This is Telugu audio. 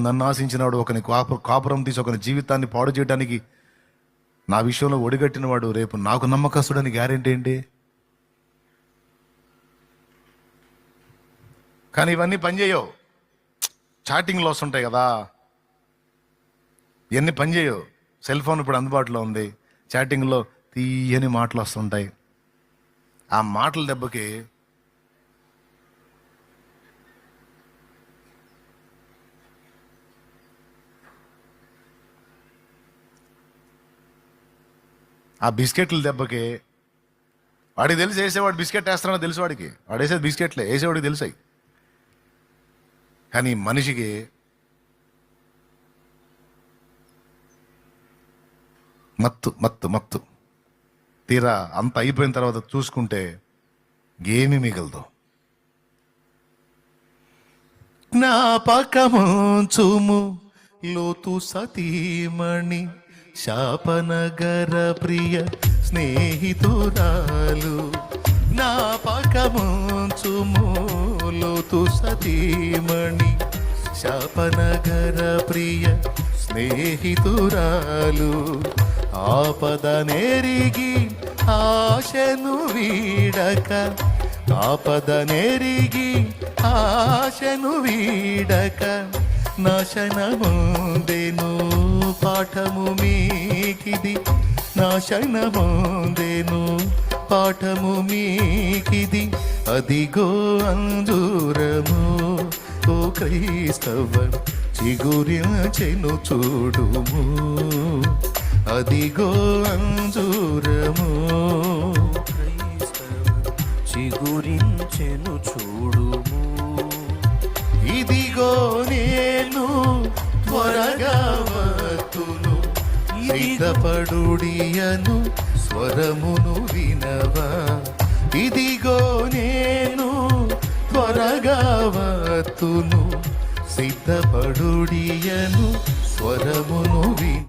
నన్ను ఆశించినవాడు ఒకని కాపు కాపురం తీసి ఒకని జీవితాన్ని పాడు చేయడానికి నా విషయంలో ఒడిగట్టినవాడు రేపు నాకు నమ్మకస్తుడని గ్యారెంటీ ఏంటి? కానీ ఇవన్నీ పనిచేయవు చాటింగ్లో వస్తుంటాయి కదా. ఇవన్నీ పనిచేయవు సెల్ ఫోన్ ఇప్పుడు అందుబాటులో ఉంది. చాటింగ్లో తీయని మాటలు వస్తుంటాయి. ఆ మాటల దెబ్బకి ఆ బిస్కెట్ల దెబ్బకి వాడికి తెలిసి వేసేవాడు బిస్కెట్ వేస్తానో తెలుసు వాడికి. వాడు వేసేది బిస్కెట్లే వేసేవాడికి తెలుసాయి. కానీ మనిషికి మత్తు మత్తు మత్తు. తీరా అంత అయిపోయిన తర్వాత చూసుకుంటే ఏమి మిగలదు. జ్ఞాపకముంచుము లోతు సతీమణి. శాపనగర ప్రియ స్నేహితురాలు జ్ఞాపకముంచుము లోతు సతీమణి శాపనగర ప్రియ స్నేహితురాలు ఆపద నెరిగి ఆశను వీడక ఆపద నెరిగి ఆశను వీడక నాశనముందెను పాఠము మీకిది. నాశనముందెను పాఠము మీకిది. అదిగో అంజూరము. ఓ క్రైస్తవ చిగురించెను చూడుము. అదిగో అంజూరము. చిగురించెను చూడుము. సిద్ధపడుడియను స్వరమును వినవా. ఇదిగో నేను త్వరగా వత్తును సిద్ధపడుడియను స్వరమును విన